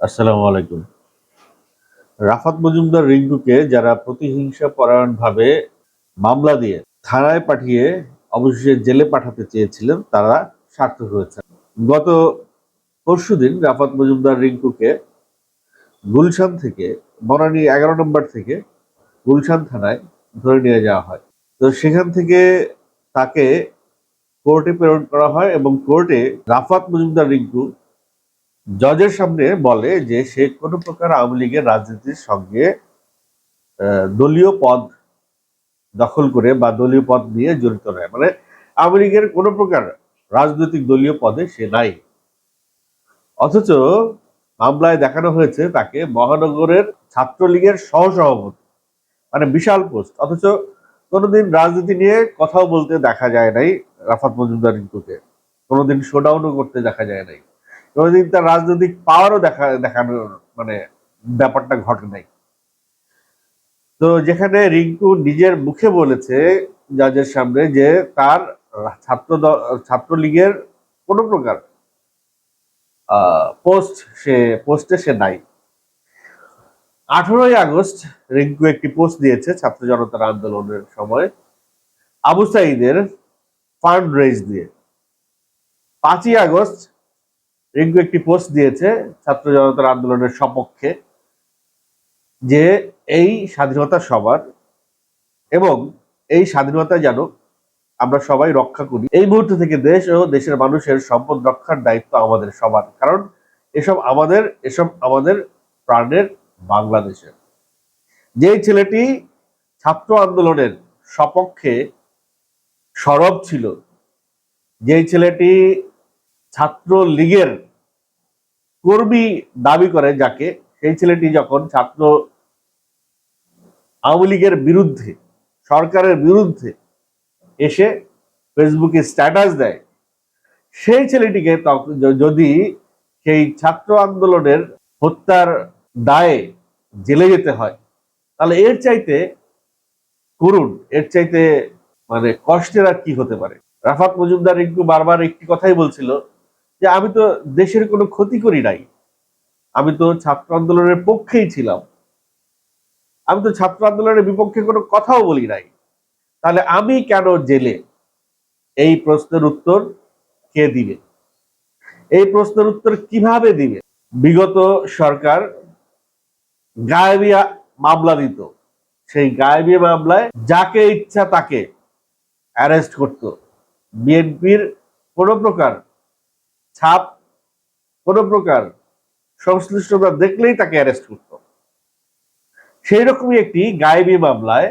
আসসালামু আলাইকুম। রাফাত মজুমদার রিঙ্কুকে যারা প্রতিহিংসা পরায়ণ ভাবে মামলা দিয়ে থানায় পাঠিয়ে অবশেষে জেলে পাঠাতে চেয়েছিলেন, তারা সার্থক হয়েছে গত পরশুদিন রাফাত মজুমদার রিঙ্কুকে গুলশান থেকে, বনানী এগারো নম্বর থেকে গুলশান থানায় ধরে নিয়ে যাওয়া হয়। তো সেখান থেকে তাকে কোর্টে প্রেরণ করা হয় এবং কোর্টে রাফাত মজুমদার রিঙ্কু জজের সামনে বলে যে সে কোনো প্রকার আওয়ামী লীগের রাজনীতির সঙ্গে দলীয় পদ দখল করে বা দলীয় পদ নিয়ে জড়িত নয়। মানে আওয়ামী লীগের কোনো প্রকার রাজনৈতিক দলীয় পদে সে নাই। অথচ মামলায় দেখানো হয়েছে তাকে মহানগরের ছাত্রলীগের সহসভাপতি মানে বিশাল পোস্ট। অথচ কোনোদিন রাজনীতি নিয়ে কথাও বলতে দেখা যায় নাই রাফাত মজুমদার রিঙ্কুকে কোনোদিন শোডাউনও করতে দেখা যায় নাই। কোনোদিন তার রাজনৈতিক পাওয়ারও দেখা, দেখানোর মানে ব্যাপারটা ঘটে নাই। তো যেখানে রিঙ্কু নিজের মুখে বলেছে জাজের সামনে যে তার ছাত্র ছাত্রলীগের কোনো প্রকার পোস্ট সে পোস্টে সে নাই। আঠারোই আগস্ট রিঙ্কু একটি পোস্ট দিয়েছে ছাত্র জনতার আন্দোলনের সময় আবু সাইদের ফান্ড রেজ দিয়ে। পাঁচই আগস্ট রিঙ্কু একটি পোস্ট দিয়েছে ছাত্র জনতার আন্দোলনের সপক্ষে যে এই স্বাধীনতা সবার এবং এই স্বাধীনতা যেন আমরা সবাই রক্ষা করি। এই মুহূর্ত থেকে দেশ ও দেশের মানুষের সম্পদ রক্ষার দায়িত্ব আমাদের সবার। কারণ এসব আমাদের এসব আমাদের প্রাণের বাংলাদেশের। যে ছেলেটি ছাত্র আন্দোলনের সপক্ষে সরব ছিল যে ছেলেটি ছাত্র লীগের কর্মী দাবি করে যাকে, সেই ছেলেটি যখন ছাত্র আওয়ামী লীগের বিরুদ্ধে, সরকারের বিরুদ্ধে এসে ফেসবুকে স্ট্যাটাস দেয়, সেই ছেলেটিকে যদি সেই ছাত্র আন্দোলনের হত্যার দায়ে জেলে যেতে হয়, তাহলে এর চাইতে করুন, এর চাইতে মানে কষ্টের আর কি হতে পারে? রাফাত মজুমদার রিঙ্কু বারবার একটি কথাই বলছিল যে আমি তো দেশের কোনো ক্ষতি করি নাই। আমি তো ছাত্র আন্দোলনের পক্ষেই ছিলাম। আমি তো ছাত্র আন্দোলনের বিপক্ষে কোনো কথাও বলি নাই। তাহলে আমি কেন জেলে? এই প্রশ্নের উত্তর কে দিবে? এই প্রশ্নের উত্তর কীভাবে দিবে? বিগত সরকার গায়েবিয়া মামলা দিত। সেই গায়েবী মামলায় যাকে ইচ্ছা তাকে অ্যারেস্ট করত। বিএনপির কোনো প্রকার ছাপ, কোনো প্রকার সংশ্লিষ্টতা দেখলেই তাকে অ্যারেস্ট করত। সেই রকমই একটি গায়েবী মামলায়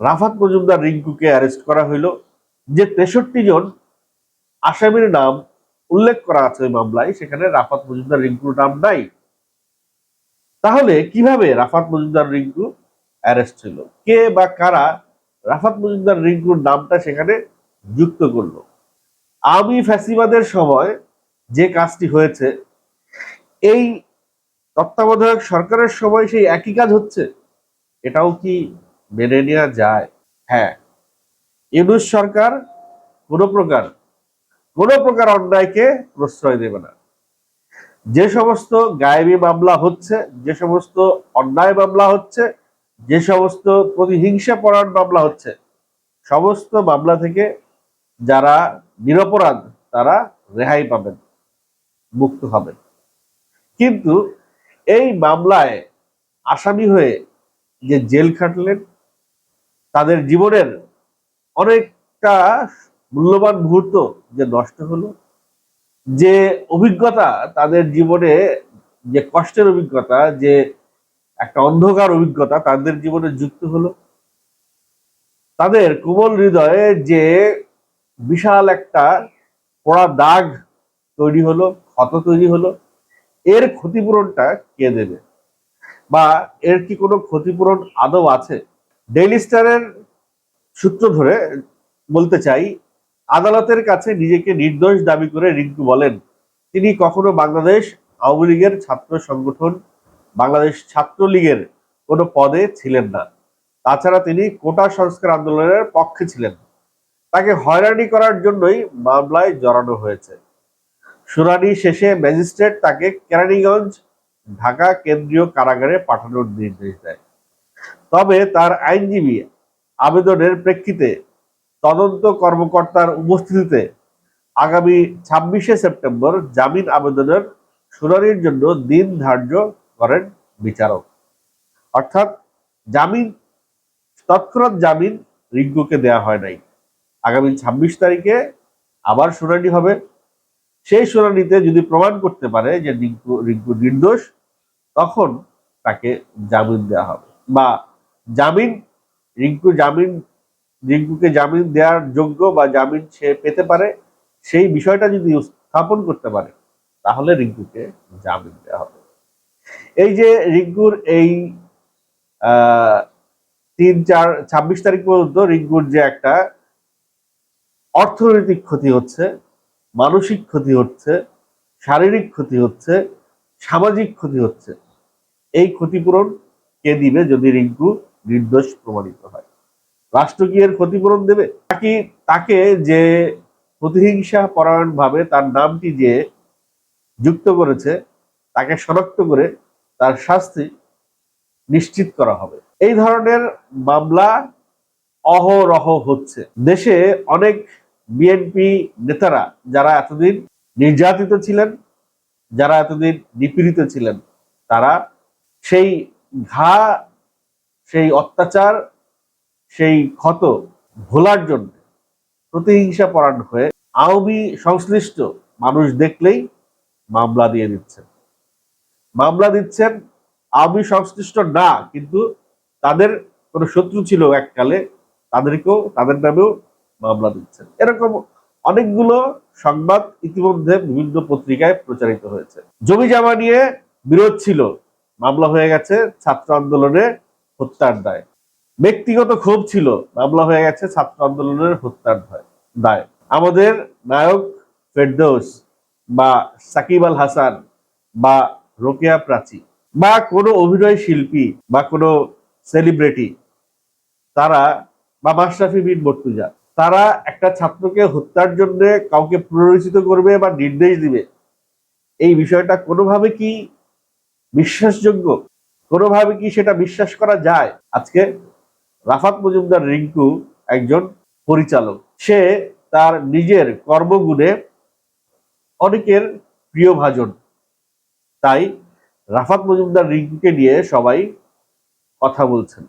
রাফাত মজুমদার রিঙ্কুকে অ্যারেস্ট করা হইল, যে তেষট্টি জন আসামির নাম উল্লেখ করা আছে ওই মামলায়, সেখানে রাফাত মজুমদার রিঙ্কুর নাম নাই। তাহলে কীভাবে রাফাত মজুমদার রিঙ্কু অ্যারেস্ট হলো কে বা কারা রাফাত মজুমদার রিঙ্কুর নামটা সেখানে যুক্ত করল? আমি ফ্যাসিবাদের সময় যে কাজটি হয়েছে, এই তত্ত্বাবধায়ক সরকারের সময় সেই একই কাজ হচ্ছে? এটাও কি মেনে নেওয়া যায়? হ্যাঁ। ইউনুস সরকার কোনো প্রকার কোনো প্রকার অন্যায়কে প্রশ্রয় দেবে না। যে সমস্ত গায়েবী মামলা হচ্ছে, যে সমস্ত অন্যায় মামলা হচ্ছে, যে সমস্ত প্রতিহিংসা পরায়ণ মামলা হচ্ছে, সমস্ত মামলা থেকে যারা নিরপরাধ তারা রেহাই পাবেন, মুক্ত হবেন। কিন্তু এই মামলায় আসামি হয়ে যে জেল খাটলেন, তাদের জীবনের অনেকটা মূল্যবান মুহূর্ত যে নষ্ট হলো, যে অভিজ্ঞতা তাদের জীবনে, যে কষ্টের অভিজ্ঞতা, যে একটা অন্ধকার অভিজ্ঞতা তাদের জীবনে যুক্ত হলো। তাদের কোমল হৃদয়ে যে বিশাল একটা পোড়া দাগ তৈরি হলো, ক্ষত তৈরি হলো। এর ক্ষতিপূরণটা কে দেবে? বা এর কি কোনো ক্ষতিপূরণ আদৌ আছে? ডেইলি স্টারের সূত্র ধরে বলতে চাই, আদালতের কাছে নিজেকে নির্দোষ দাবি করে রিঙ্কু বলেন, তিনি কখনো বাংলাদেশ আওয়ামী লীগের ছাত্র সংগঠন, বাংলাদেশ ছাত্রলীগের কোনো পদে ছিলেন না। তাছাড়া তিনি কোটা সংস্কার আন্দোলনের পক্ষে ছিলেন। তাকে হয়রানি করার জন্যই মামলায় জড়ানো হয়েছে। শুনানি শেষে ম্যাজিস্ট্রেট তাকে কেরানীগঞ্জ, ঢাকা কেন্দ্রীয় কারাগারে পাঠানোর নির্দেশ দেয়। তবে তার আইনজীবী আবেদনের প্রেক্ষিতে তদন্ত কর্মকর্তার উপস্থিতিতে আগামী ছাব্বিশে সেপ্টেম্বর জামিন আবেদনের শুনানির জন্য দিন ধার্য করেন বিচারক। অর্থাৎ জামিন, তৎক্ষণাৎ জামিন রিঙ্কুকে দেয়া হয় নাই। আগামী ছাব্বিশ তারিখে আবার শুনানি হবে। সেই শুনানিতে যদি প্রমাণ করতে পারে যে রিঙ্কু রিঙ্কু নির্দোষ, তখন তাকে জামিন দেওয়া হবে। বা জামিন, রিঙ্কু জামিন, রিঙ্কুকে জামিন দেওয়ার যোগ্য বা জামিন সে পেতে পারে, সেই বিষয়টা যদি স্থাপন করতে পারে, তাহলে রিঙ্কুকে জামিন দেওয়া হবে। এই যে রিঙ্কুর এই তিন, চার, ছাব্বিশ তারিখ পর্যন্ত রিঙ্কুর যে একটা অর্থনৈতিক ক্ষতি হচ্ছে, মানসিক ক্ষতি হচ্ছে, শারীরিক ক্ষতি হচ্ছে, সামাজিক ক্ষতি হচ্ছে। এই ক্ষতিপূরণ কে দিবে যদি রিঙ্কু নির্দোষ প্রমাণিত হয়? রাষ্ট্র কি এর ক্ষতিপূরণ দেবে? নাকি তাকে যে প্রতিহিংসা পরায়ণ ভাবে তার নামটি যে যুক্ত করেছে, তাকে শনাক্ত করে তার শাস্তি নিশ্চিত করা হবে। এই ধরনের মামলা অহরহ হচ্ছে। দেশে অনেক বিএনপি নেতারা যারা এতদিন নির্যাতিত ছিলেন, যারা এতদিন নিপীড়িত ছিলেন, তারা সেই ঘা, সেই অত্যাচার, সেই ক্ষত ভোলার জন্য প্রতিহিংসা পরায়ণ হয়ে আওয়ামী সংশ্লিষ্ট মানুষ দেখলেই মামলা দিয়ে দিচ্ছেন। মামলা দিচ্ছেন আওয়ামী সংশ্লিষ্ট না, কিন্তু তাদের কোনো শত্রু ছিল এককালে, তাদেরকেও, তাদের নামেও মামলা দিচ্ছেন। এরকম অনেকগুলো সংবাদ ইতিমধ্যে বিভিন্ন পত্রিকায় প্রচারিত হয়েছে। জমি জমা নিয়ে বিরোধ ছিল। মামলা হয়ে গেছে ছাত্র আন্দোলনে হত্যার দায়। ব্যক্তিগত ক্ষোভ ছিল। মামলা হয়ে গেছে ছাত্র আন্দোলনের হত্যার দায়। আমাদের নায়ক ফেরদৌস বা সাকিব আল হাসান বা রোকেয়া প্রাচী বা কোনো অভিনয় শিল্পী বা কোনো সেলিব্রিটি, তারা বা মাশরাফি বিন মর্তুজা তারা একটা ছাত্রকে হত্যার জন্য কাউকে প্ররোচিত করবে বা নির্দেশ দিবে, এই বিষয়টা কোনোভাবে কি বিশ্বাসযোগ্য? কোনোভাবে কি সেটা বিশ্বাস করা যায়? আজকে রাফাত মজুমদার রিঙ্কু একজন পরিচালক। সে তার নিজের কর্মগুণে অনেকের প্রিয় ভাজন। তাই রাফাত মজুমদার রিঙ্কুকে নিয়ে সবাই কথা বলছেন।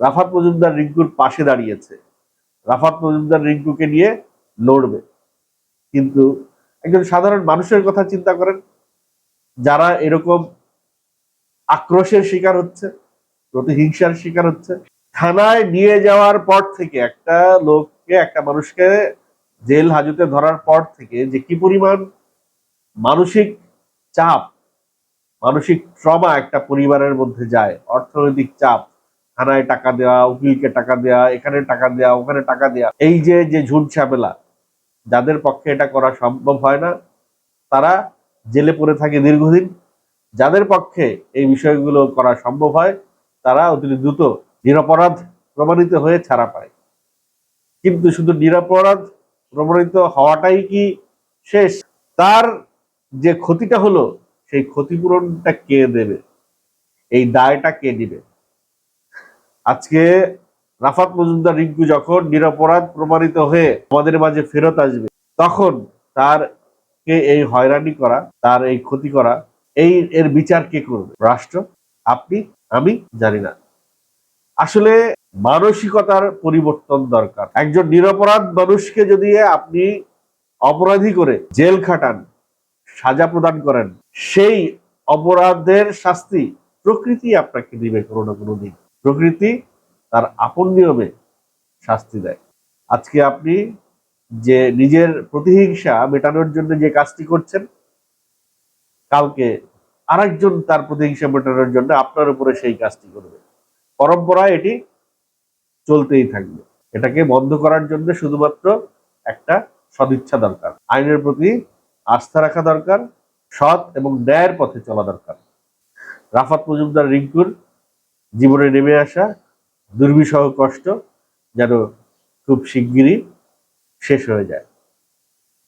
রাফাত মজুমদার রিঙ্কুর পাশে দাঁড়িয়েছে। রাফাত মজুমদার রিঙ্কুকে নিয়ে লড়বে। কিন্তু একজন সাধারণ মানুষের কথা চিন্তা করেন, যারা এরকম আক্রোশের শিকার হচ্ছে, প্রতিহিংসার শিকার হচ্ছে, থানায় নিয়ে যাওয়ার পর থেকে একটা লোককে, একটা মানুষকে জেল হাজতে ধরার পর থেকে যে কি পরিমাণ মানসিক চাপ, মানসিক ট্রমা একটা পরিবারের মধ্যে যায়, অর্থনৈতিক চাপ থানায় টাকা দেওয়া উকিলকে টাকা দেওয়া এখানে টাকা দেওয়া ওখানে টাকা দেওয়া এই যে যে ঝুট ঝামেলা, যাদের পক্ষে এটা করা সম্ভব হয় না, তারা জেলে পড়ে থাকে দীর্ঘদিন। যাদের পক্ষে এই বিষয়গুলো করা সম্ভব হয়, তারা অতি দ্রুত নিরপরাধ প্রমাণিত হয়ে ছাড়া পায়। কিন্তু শুধু নিরাপরাধ প্রমাণিত হওয়াটাই কি শেষ? তার যে ক্ষতিটা হলো, সেই ক্ষতিপূরণটা কে দেবে? এই দায়টা কে দিবে? আজকে রাফাত মজুমদার রিঙ্কু যখন নিরপরাধ প্রমাণিত হয়ে আমাদের মাঝে ফেরত আসবে, তখন তার কে এই হয়রানি করা, তার এই ক্ষতি করা, এই এর বিচার কে করবে? রাষ্ট্র? আপনি? আমি? জানি না। আসলে মানসিকতার পরিবর্তন দরকার। একজন নিরপরাধ মানুষকে যদি আপনি অপরাধী করে জেল খাটান, সাজা প্রদান করেন, সেই অপরাধের শাস্তি প্রকৃতি আপনাকে দিবে কোনো না কোনো দিন। প্রকৃতি তার আপন নিয়মে শাস্তি দেয়। আজকে আপনি যে নিজের প্রতিহিংসা মেটানোর জন্য যে কাজটি করছেন, কালকে আরেকজন তার প্রতিহিংসা মেটানোর জন্য আপনার উপরে সেই কাজটি করবে। পরম্পরায় এটি চলতেই থাকবে। এটাকে বন্ধ করার জন্য শুধুমাত্র একটা সদিচ্ছা দরকার। আইনের প্রতি আস্থা রাখা দরকার, সৎ এবং ন্যায়ের পথে চলা দরকার। রাফাত মজুমদার রিঙ্কুর জীবনে নেমে আসা দুর্বিষহ কষ্ট যেন খুব শিগগিরই শেষ হয়ে যায়।